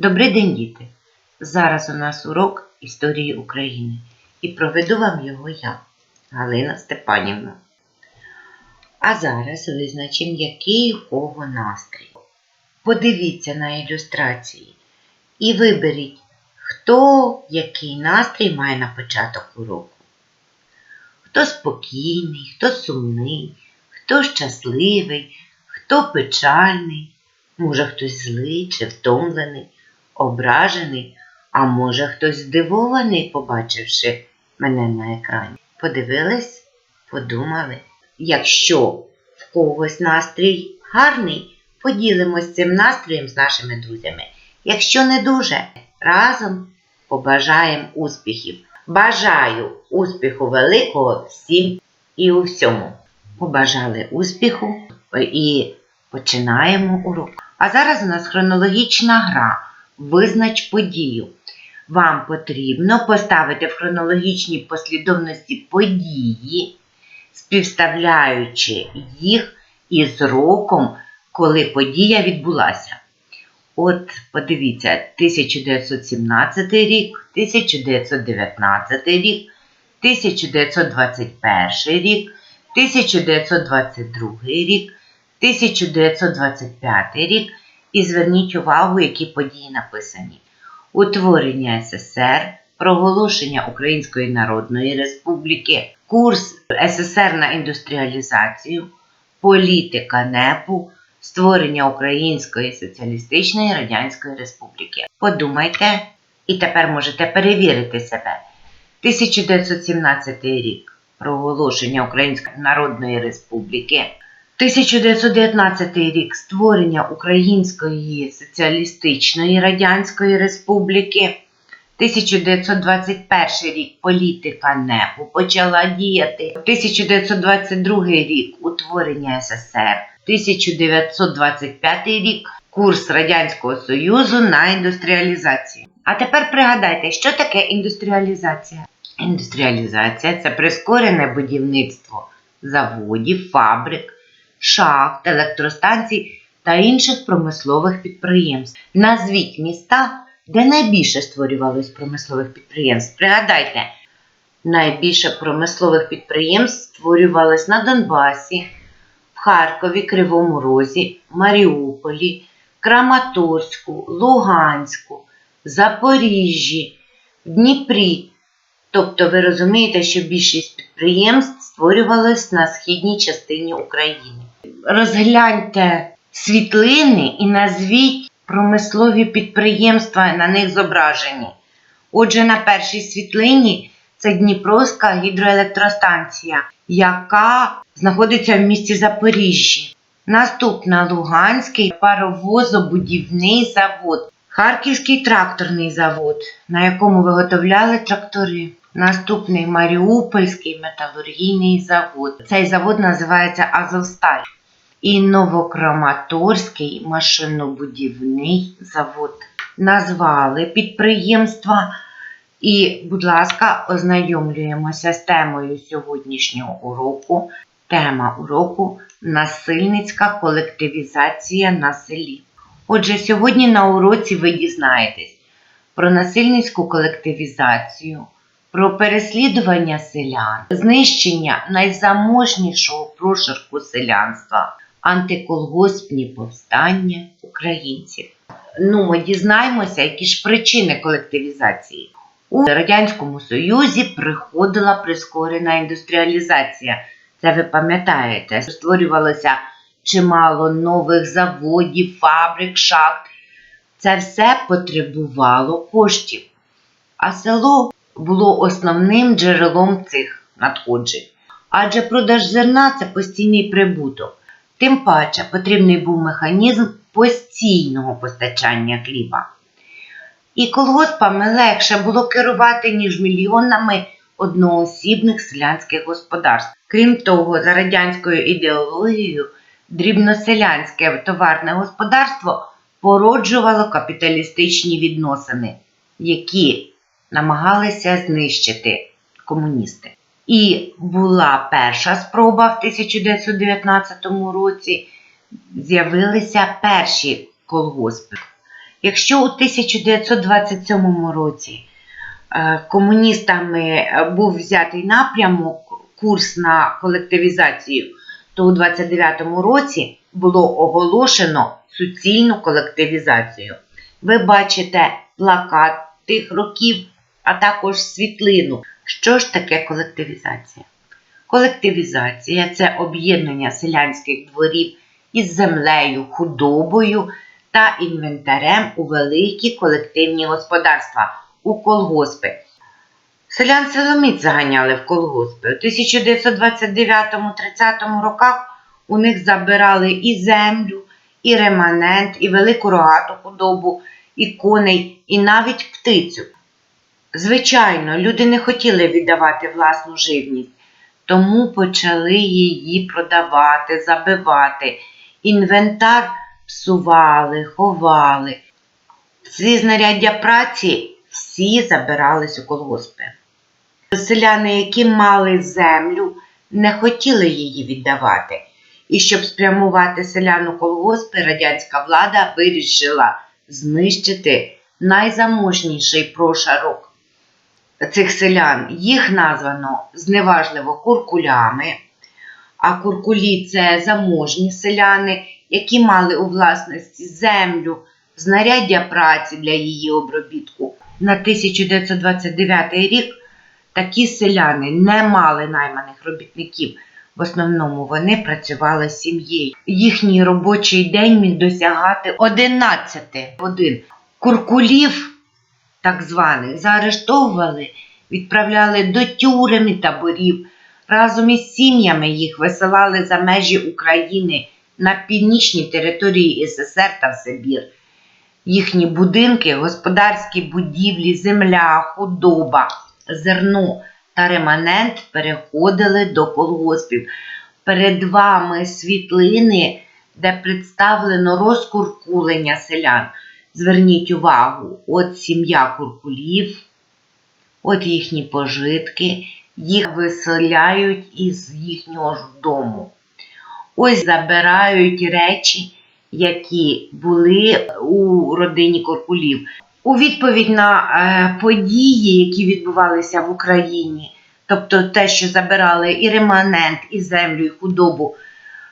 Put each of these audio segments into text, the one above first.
Добрий день, діти! Зараз у нас урок історії України і проведу вам його я, Галина Степанівна. А зараз визначимо, який у кого настрій. Подивіться на ілюстрації і виберіть, хто який настрій має на початок уроку. Хто спокійний, хто сумний, хто щасливий, хто печальний, може хтось злий чи втомлений, ображений, а може хтось здивований, побачивши мене на екрані. Подивились, подумали. Якщо в когось настрій гарний, поділимось цим настроєм з нашими друзями. Якщо не дуже, разом побажаємо успіхів. Бажаю успіху великого всім і у всьому. Побажали успіху і починаємо урок. А зараз у нас хронологічна гра. Визнач подію. Вам потрібно поставити в хронологічній послідовності події, співставляючи їх із роком, коли подія відбулася. От, подивіться, 1917 рік, 1919 рік, 1921 рік, 1922 рік, 1925 рік. І зверніть увагу, які події написані. Утворення СССР, проголошення Української Народної Республіки, курс СССР на індустріалізацію, політика НЕПу, створення Української Соціалістичної Радянської Республіки. Подумайте, і тепер можете перевірити себе. 1917 рік проголошення Української Народної Республіки. 1919 рік створення Української Соціалістичної Радянської Республіки. 1921 рік політика НЕПу почала діяти. 1922 рік утворення СССР. 1925 рік курс Радянського Союзу на індустріалізацію. А тепер пригадайте, що таке індустріалізація? Індустріалізація це прискорене будівництво заводів, фабрик, шахт, електростанцій та інших промислових підприємств. Назвіть міста, де найбільше створювалось промислових підприємств. Пригадайте, найбільше промислових підприємств створювалось на Донбасі, в Харкові, Кривому Розі, Маріуполі, Краматорську, Луганську, Запоріжжі, Дніпрі. Тобто ви розумієте, що більшість підприємств створювалось на східній частині України. Розгляньте світлини і назвіть промислові підприємства на них зображені. Отже, на першій світлині це Дніпровська гідроелектростанція, яка знаходиться в місті Запоріжжі. Наступна Луганський паровозобудівний завод, Харківський тракторний завод, на якому виготовляли трактори. Наступний Маріупольський металургійний завод. Цей завод називається Азовсталь. І Новокраматорський машинобудівний завод. Назвали підприємства. І, будь ласка, ознайомлюємося з темою сьогоднішнього уроку. Тема уроку насильницька колективізація на селі. Отже, сьогодні на уроці ви дізнаєтесь про насильницьку колективізацію, про переслідування селян, знищення найзаможнішого прошарку селянства, антиколгоспні повстання українців. Ну, ми дізнаємося, які ж причини колективізації. У Радянському Союзі приходила прискорена індустріалізація. Це ви пам'ятаєте, створювалося чимало нових заводів, фабрик, шахт. Це все потребувало коштів. А село було основним джерелом цих надходжень. Адже продаж зерна це постійний прибуток. Тим паче потрібний був механізм постійного постачання хліба. І колгоспами легше було керувати, ніж мільйонами одноосібних селянських господарств. Крім того, за радянською ідеологією, дрібноселянське товарне господарство породжувало капіталістичні відносини, які намагалися знищити комуністи. І була перша спроба в 1919 році. З'явилися перші колгоспи. Якщо у 1927 році е, комуністами був взятий напрямок, курс на колективізацію, то у 29-му році було оголошено суцільну колективізацію. Ви бачите плакат тих років, а також світлину. Що ж таке колективізація? Колективізація це об'єднання селянських дворів із землею, худобою та інвентарем у великі колективні господарства, у колгоспи. Селян силоміць заганяли в колгоспи. У 1929-30 роках у них забирали і землю, і реманент, і велику рогату худобу, і коней, і навіть птицю. Звичайно, люди не хотіли віддавати власну живність, тому почали її продавати, забивати. Інвентар псували, ховали. Ці знаряддя праці всі забирались у колгоспи. Селяни, які мали землю, не хотіли її віддавати. І щоб спрямувати селян у колгоспи, радянська влада вирішила знищити найзаможніший прошарок цих селян. Їх названо зневажливо куркулями, а куркулі це заможні селяни, які мали у власності землю, знаряддя праці для її обробітку. На 1929 рік такі селяни не мали найманих робітників. В основному вони працювали з сім'єю. Їхній робочий день міг досягати 11 годин. Куркулів, так званих, заарештовували, відправляли до тюрем і таборів. Разом із сім'ями їх висилали за межі України на північні території СССР та в Сибір. Їхні будинки, господарські будівлі, земля, худоба, зерно та реманент переходили до колгоспів. Перед вами світлини, де представлено розкуркулення селян. Зверніть увагу, от сім'я куркулів, от їхні пожитки, їх виселяють із їхнього ж дому. Ось забирають речі, які були у родині Коркулів. У відповідь на е, події, які відбувалися в Україні, тобто те, що забирали і реманент, і землю, і худобу,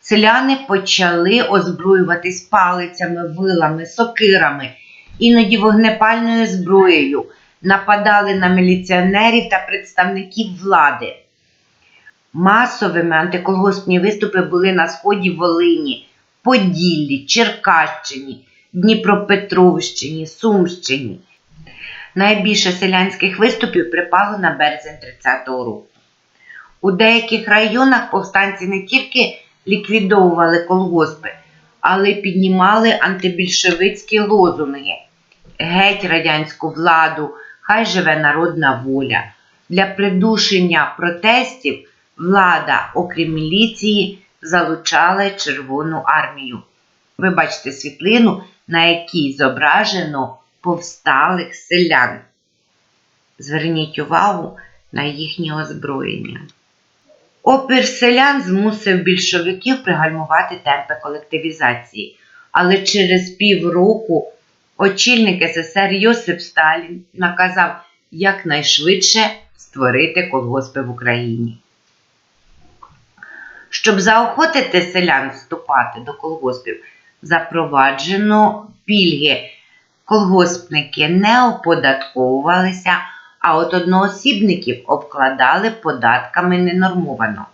селяни почали озброюватись палицями, вилами, сокирами, іноді вогнепальною зброєю, нападали на міліціонерів та представників влади. Масовими антиколгоспні виступи були на сході Волині, Поділлі, Черкащині, Дніпропетровщині, Сумщині. Найбільше селянських виступів припало на березень 30-го року. У деяких районах повстанці не тільки ліквідовували колгоспи, але й піднімали антибільшовицькі лозунги. Геть радянську владу, хай живе народна воля. Для придушення протестів влада, окрім міліції, залучала Червону армію. Ви бачите світлину, на якій зображено повсталих селян. Зверніть увагу на їхнє озброєння. Опір селян змусив більшовиків пригальмувати темпи колективізації, але через півроку очільник СССР Йосип Сталін наказав якнайшвидше створити колгоспи в Україні. Щоб заохотити селян вступати до колгоспів, запроваджено пільги. Колгоспники не оподатковувалися, а от одноосібників обкладали податками ненормовано.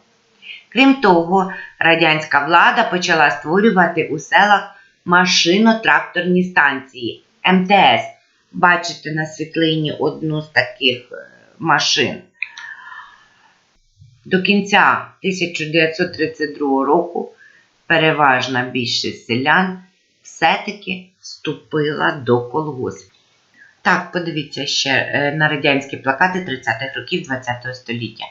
Крім того, радянська влада почала створювати у селах машино-тракторні станції МТС. Бачите на світлині одну з таких е, машин. До кінця 1932 року переважна більшість селян все-таки вступила до колгоспів. Так, подивіться ще е, на радянські плакати 30-х років ХХ століття.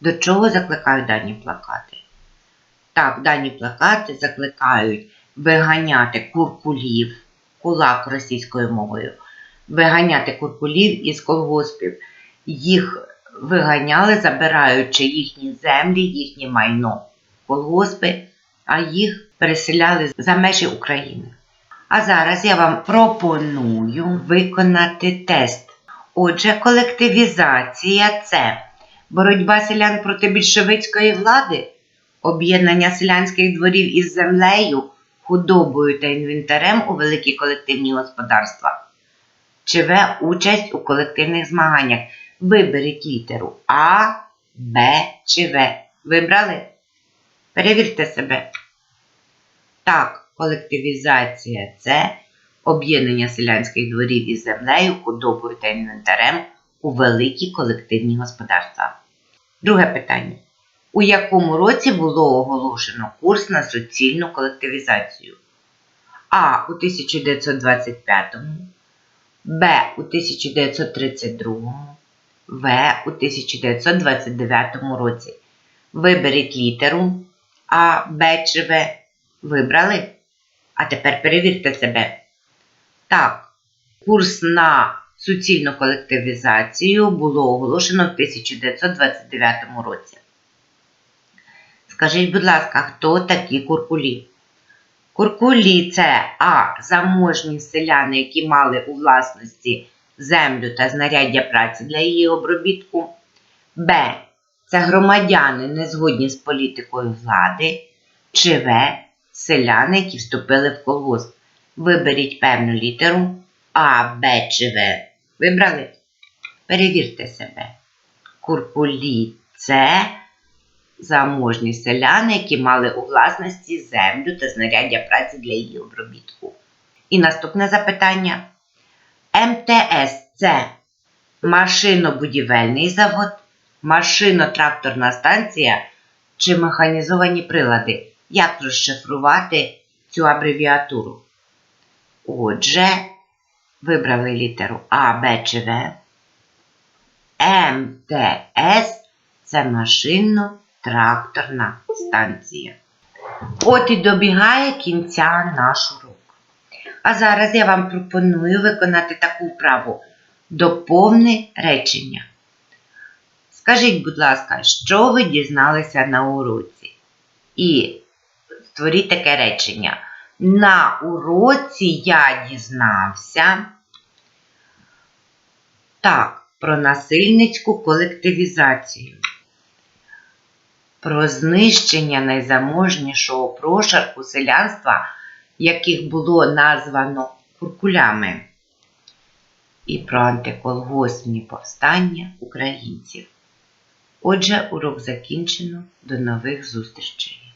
До чого закликають дані плакати? Так, дані плакати закликають виганяти куркулів, кулак російською мовою, виганяти куркулів із колгоспів. Їх виганяли, забираючи їхні землі, їхнє майно, колгоспи, а їх переселяли за межі України. А зараз я вам пропоную виконати тест. Отже, колективізація це боротьба селян проти більшовицької влади, об'єднання селянських дворів із землею, худобою та інвентарем у великі колективні господарства. Чи. Участь у колективних змаганнях. Виберіть літеру А, Б чи В. Вибрали? Перевірте себе. Так, колективізація це об'єднання селянських дворів із землею, худобою та інвентарем у великі колективні господарства. Друге питання. У якому році було оголошено курс на суцільну колективізацію? А. У 1925, Б. У 1932, В. У 1929 році. Виберіть літеру А, Б чи В. Вибрали? А тепер перевірте себе. Так, курс на суцільну колективізацію було оголошено в 1929 році. Скажіть, будь ласка, хто такі куркулі? Куркулі це А. Заможні селяни, які мали у власності землю та знаряддя праці для її обробітку. Б. Це громадяни, не згодні з політикою влади. Чи В. Селяни, які вступили в колгосп. Виберіть певну літеру А, Б чи В. Вибрали? Перевірте себе. Куркулі це заможні селяни, які мали у власності землю та знаряддя праці для її обробітку. І наступне запитання. МТС це машинобудівельний завод, машино-тракторна станція чи механізовані прилади. Як розшифрувати цю абревіатуру? Отже, вибрали літеру А, Б чи В. МТС це машинно-тракторна станція. От і добігає кінця наш урок. А зараз я вам пропоную виконати таку вправу доповни речення. Скажіть, будь ласка, що ви дізналися на уроці? І створіть таке речення. На уроці я дізнався. Так, про насильницьку колективізацію, про знищення найзаможнішого прошарку селянства, яких було названо куркулями, і про антиколгоспні повстання українців. Отже, урок закінчено. До нових зустрічей!